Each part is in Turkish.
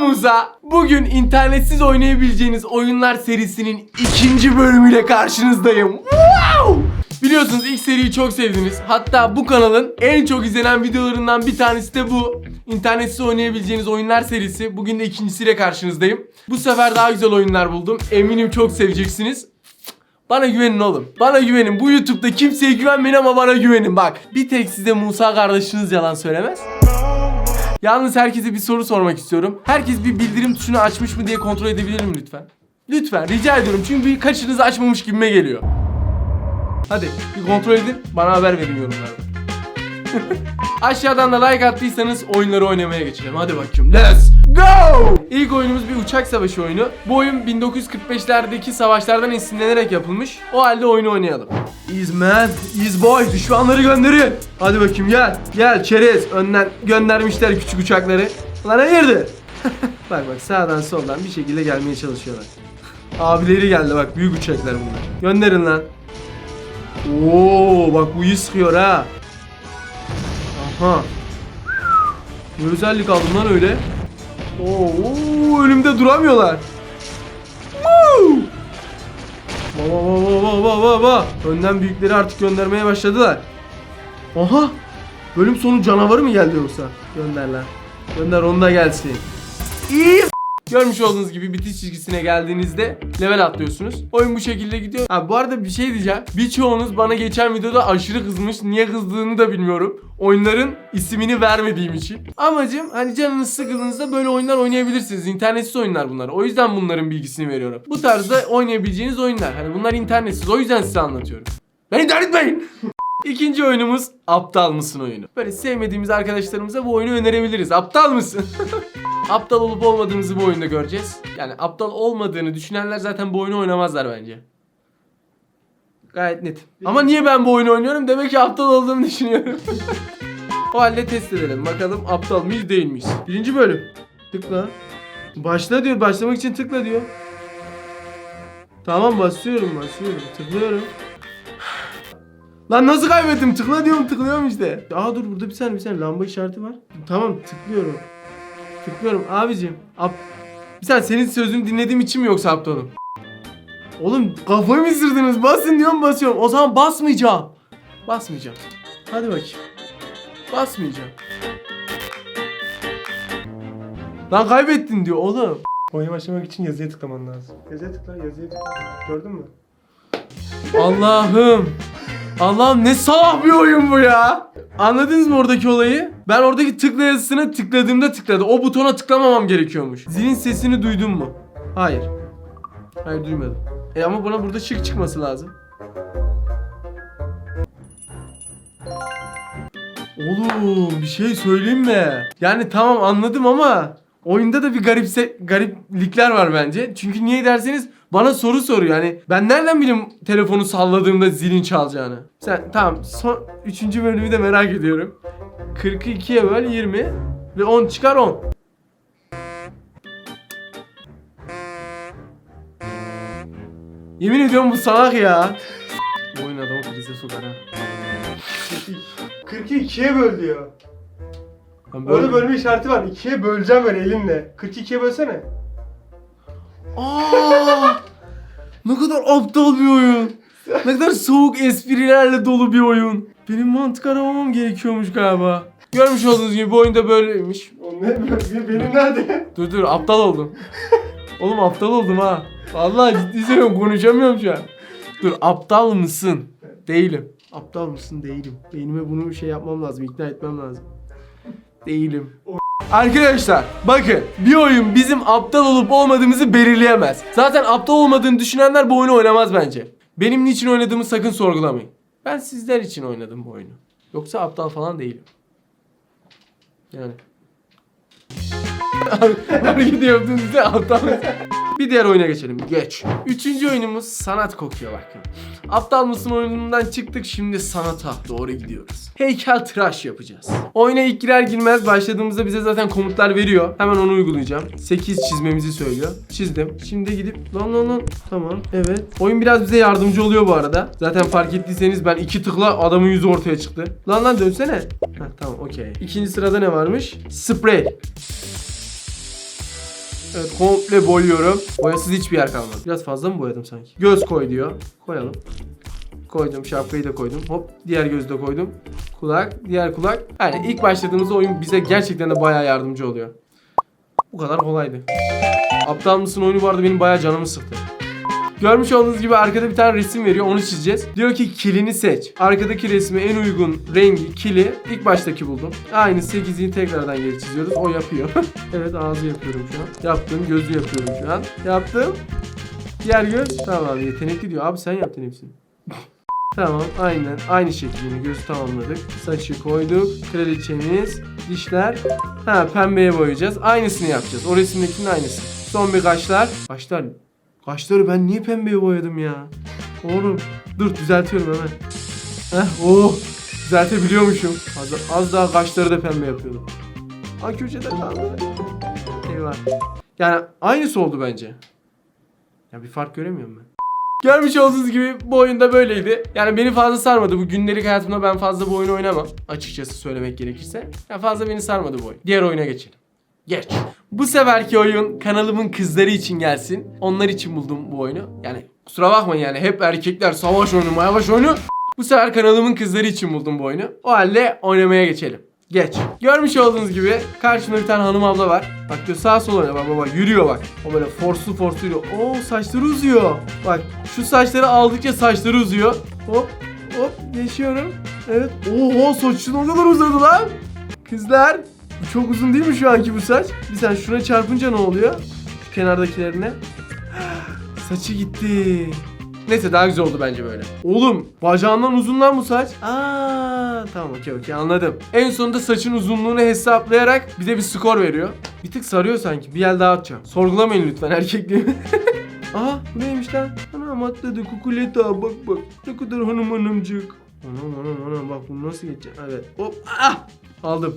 Musa. Bugün internetsiz oynayabileceğiniz oyunlar serisinin ikinci bölümüyle karşınızdayım. Wow! Biliyorsunuz ilk seriyi çok sevdiniz. Hatta bu kanalın en çok izlenen videolarından bir tanesi de bu. İnternetsiz oynayabileceğiniz oyunlar serisi. Bugün de ikincisiyle karşınızdayım. Bu sefer daha güzel oyunlar buldum. Eminim çok seveceksiniz. Bana güvenin oğlum. Bana güvenin. Bu YouTube'da kimseye güvenmeyin ama bana güvenin bak. Bir tek size Musa kardeşiniz yalan söylemez. Yalnız herkese bir soru sormak istiyorum. Herkes bir bildirim tuşunu açmış mı diye kontrol edebilir mi lütfen? Lütfen rica ediyorum çünkü birkaçınız açmamış gibime geliyor. Hadi bir kontrol edin bana haber verin yorumlarda. Aşağıdan da like attıysanız oyunları oynamaya geçelim. Hadi bakayım. Let's go! İlk oyunumuz bir uçak savaşı oyunu. Bu oyun 1945'lerdeki savaşlardan esinlenerek yapılmış. O halde oyunu oynayalım. Is man, is boy. Düşmanları gönderin. Hadi bakayım gel. Gel çerez. Önden göndermişler küçük uçakları. Lan hayırdır? bak bak sağdan soldan bir şekilde gelmeye çalışıyorlar. Abileri geldi bak büyük uçaklar bunlar. Gönderin lan. Oo bak bu iyi sıkıyor ha. Aha. Ne özellik aldım lan öyle? Oo, önümde duramıyorlar. Baba baba baba baba baba. Önden büyükleri artık göndermeye başladılar. Aha. Bölüm sonu canavarı mı geldi yoksa? Gönder lan. Gönder onu da gelsin. İyi. Görmüş olduğunuz gibi bitiş çizgisine geldiğinizde level atlıyorsunuz. Oyun bu şekilde gidiyor. Ha bu arada bir şey diyeceğim. Birçoğunuz bana geçen videoda aşırı kızmış. Niye kızdığını da bilmiyorum. Oyunların ismini vermediğim için. Amacım hani canınız sıkıldığınızda böyle oyunlar oynayabilirsiniz. İnternetsiz oyunlar bunlar. O yüzden bunların bilgisini veriyorum. Bu tarzda oynayabileceğiniz oyunlar. Hani bunlar internetsiz. O yüzden size anlatıyorum. Beni dert etmeyin. İkinci oyunumuz aptal mısın oyunu. Böyle sevmediğimiz arkadaşlarımıza bu oyunu önerebiliriz. Aptal mısın? aptal olup olmadığımızı bu oyunda göreceğiz. Yani aptal olmadığını düşünenler zaten bu oyunu oynamazlar bence. Gayet net. Ama niye ben bu oyunu oynuyorum? Demek ki aptal olduğumu düşünüyorum. o halde test edelim. Bakalım aptal mıyız değil miyiz? Birinci bölüm. Tıkla. Başla diyor. Başlamak için tıkla diyor. Tamam basıyorum basıyorum. Tıklıyorum. Lan nasıl kaybettim? Tıkla diyorum tıklıyorum işte. Aa dur burada bir saniye bir saniye lamba işareti var. Tamam tıklıyorum. Tıklıyorum abicim. Ap bir saniye senin sözünü dinlediğim için mi yoksa aptalım? Oğlum kafayı mı ısırdınız? Basın diyorum basıyorum. O zaman basmayacağım. Basmayacağım. Hadi bakayım. Basmayacağım. Lan kaybettin diyor oğlum. Oyuna başlamak için yazıya tıklaman lazım. Yazıya tıkla, yazıya tıkla. Gördün mü? Allah'ım. Allah'ım ne salak bir oyun bu ya. Anladınız mı oradaki olayı? Ben oradaki tıkla yazısına tıkladığımda tıkladı. O butona tıklamamam gerekiyormuş. Zilin sesini duydun mu? Hayır. Hayır duymadım. E ama buna burada şık çıkması lazım. Oğlum bir şey söyleyeyim mi? Yani tamam anladım ama oyunda da bir garipse gariplikler var bence. Çünkü niye derseniz bana soru soruyor. Yani ben nereden bileyim telefonu salladığımda zilin çalacağını? Sen tamam son 3. bölümü de merak ediyorum. 42'ye böl 20 ve 10 çıkar 10. Yemin ediyorum bu salak ya. Bu oyun adamı krize sokar ha. 42'ye böl diyor. Ben Orada bölme işareti var. 2'ye böleceğim ben elimle. 42'ye bölsene. Aa! Ne kadar aptal bir oyun. Ne kadar soğuk esprilerle dolu bir oyun. Benim mantık aramamam gerekiyormuş galiba. Görmüş olduğunuz gibi bu oyunda böyleymiş. O ne? Benim- Benim nerede? Dur dur aptal oldum. Oğlum aptal oldum ha. Vallahi ciddi söylüyorum konuşamıyorum şu an. Dur aptal mısın? Değilim. Aptal mısın? Değilim. Beynime bunu bir şey yapmam lazım, ikna etmem lazım. Değilim. Arkadaşlar bakın bir oyun bizim aptal olup olmadığımızı belirleyemez. Zaten aptal olmadığını düşünenler bu oyunu oynamaz bence. Benim niçin oynadığımı sakın sorgulamayın. Ben sizler için oynadım bu oyunu. Yoksa aptal falan değilim. Yani. Hareket yaptığınızda aptal Bir diğer oyuna geçelim. Geç. Üçüncü oyunumuz sanat kokuyor bakın. Aptal mısın oyunundan çıktık şimdi sanata doğru gidiyoruz. Heykel tıraş yapacağız. Oyuna ilk girer girmez başladığımızda bize zaten komutlar veriyor. Hemen onu uygulayacağım. 8 çizmemizi söylüyor. Çizdim. Şimdi gidip lan lan lan. Tamam. Evet. Oyun biraz bize yardımcı oluyor bu arada. Zaten fark ettiyseniz ben iki tıkla adamın yüzü ortaya çıktı. Lan lan dönsene. Heh, tamam okey. İkinci sırada ne varmış? Sprey. Evet komple boyuyorum. Boyasız hiçbir yer kalmadı. Biraz fazla mı boyadım sanki? Göz koy diyor. Koyalım. Koydum şapkayı da koydum. Hop diğer gözü de koydum. Kulak, diğer kulak. Yani ilk başladığımızda oyun bize gerçekten de bayağı yardımcı oluyor. Bu kadar kolaydı. Aptal mısın oyunu vardı benim bayağı canımı sıktı. Görmüş olduğunuz gibi arkada bir tane resim veriyor onu çizeceğiz. Diyor ki kilini seç. Arkadaki resme en uygun rengi kili ilk baştaki buldum. Aynı 8'i tekrardan geri çiziyoruz. O yapıyor. evet ağzı yapıyorum şu an. Yaptım gözü yapıyorum şu an. Yaptım. Diğer göz tamam yetenekli diyor. Abi sen yaptın hepsini. Tamam aynen aynı şekilde gözü tamamladık. Saçı koyduk. Kraliçemiz, dişler. Ha pembeye boyayacağız. Aynısını yapacağız. O resimdekinin aynısı. Son bir kaşlar. Kaşlar. Kaşları ben niye pembeye boyadım ya? Oğlum dur düzeltiyorum hemen. Heh oh düzeltebiliyormuşum. Az, az daha kaşları da pembe yapıyordum. Ay köşede kaldı. Eyvah. Yani aynısı oldu bence. Ya bir fark göremiyorum ben. Görmüş olduğunuz gibi bu oyunda böyleydi. Yani beni fazla sarmadı. Bu gündelik hayatımda ben fazla bu oyunu oynamam. Açıkçası söylemek gerekirse. Ya fazla beni sarmadı bu oyun. Diğer oyuna geçelim. Geç. Bu seferki oyun kanalımın kızları için gelsin. Onlar için buldum bu oyunu. Yani kusura bakmayın yani hep erkekler savaş oyunu, savaş oyunu. Bu sefer kanalımın kızları için buldum bu oyunu. O halde oynamaya geçelim. Geç. Görmüş olduğunuz gibi karşımda bir tane hanım abla var. Bak diyor sağa sola oynuyor. Bak bak yürüyor bak. O böyle forslu forslu yürüyor. Oo saçları uzuyor. Bak şu saçları aldıkça saçları uzuyor. Hop hop geçiyorum. Evet. Oo saçın o kadar uzadı lan. Kızlar bu çok uzun değil mi şu anki bu saç? Bir sen şuna çarpınca ne oluyor? Şu kenardakilerine. Saçı gitti. Neyse daha güzel oldu bence böyle. Oğlum bacağından uzun lan bu saç. Aa tamam okey okey anladım. En sonunda saçın uzunluğunu hesaplayarak bize bir skor veriyor. Bir tık sarıyor sanki. Bir el daha atacağım. Sorgulamayın lütfen erkekliğimi. Aha bu neymiş lan? Anam atladı kukuleta bak bak. Ne kadar hanım hanımcık. Anam anam anam bak bunu nasıl geçecek? Evet hop ah aldım.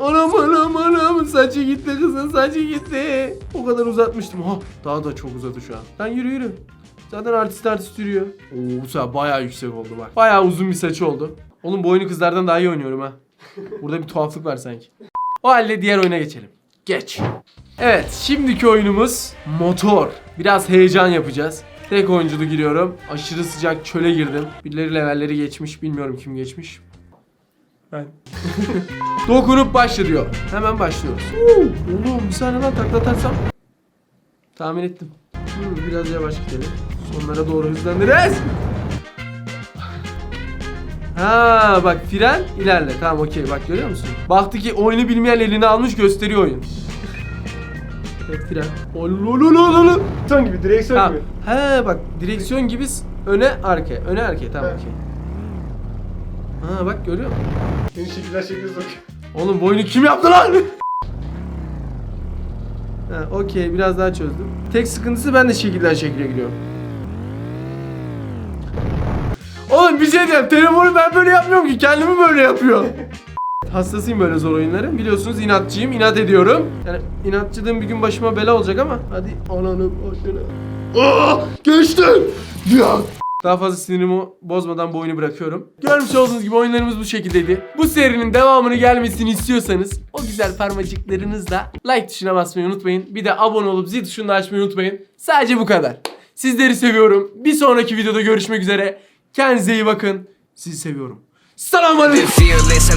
Anam anam anam saçı gitti kızın saçı gitti. O kadar uzatmıştım. Ha daha da çok uzadı şu an. Lan yürü yürü. Zaten artist artist yürüyor. Oo bu sefer bayağı yüksek oldu bak. Bayağı uzun bir saçı oldu. Oğlum bu oyunu kızlardan daha iyi oynuyorum ha. Burada bir tuhaflık var sanki. O halde diğer oyuna geçelim. Geç. Evet şimdiki oyunumuz motor. Biraz heyecan yapacağız. Tek oyunculu giriyorum. Aşırı sıcak çöle girdim. Birileri levelleri geçmiş. Bilmiyorum kim geçmiş. Ben. Dokunup başla diyor. Hemen başlıyoruz. Oğlum bir saniye lan taklatarsam. Tahmin ettim. Hmm, biraz yavaş gidelim. Sonlara doğru hızlandırırız. Ha bak fren ilerle. Tamam okey bak görüyor musun? Baktı ki oyunu bilmeyen elini almış gösteriyor oyun. Evet fren. Olololololo. Ton gibi direksiyon Tamam. gibi. He bak direksiyon gibi öne arkaya. Öne arkaya tamam okey. Ha bak görüyor musun? Seni şekiller şekil sokuyor. Oğlum bu oyunu kim yaptı lan? ha, okey biraz daha çözdüm. Tek sıkıntısı ben de şekilden şekile gidiyorum. Oğlum bir şey diyeyim. Telefonu ben böyle yapmıyorum ki. Kendimi böyle yapıyor. Hastasıyım böyle zor oyunların. Biliyorsunuz inatçıyım. inat ediyorum. Yani inatçılığım bir gün başıma bela olacak ama. Hadi ananı başına. Aa, geçtim. Ya. Daha fazla sinirimi bozmadan bu oyunu bırakıyorum. Görmüş olduğunuz gibi oyunlarımız bu şekildeydi. Bu serinin devamını gelmesini istiyorsanız o güzel parmacıklarınızla like tuşuna basmayı unutmayın. Bir de abone olup zil tuşunu da açmayı unutmayın. Sadece bu kadar. Sizleri seviyorum. Bir sonraki videoda görüşmek üzere. Kendinize iyi bakın. Sizi seviyorum. Selamünaleyküm. Fearless,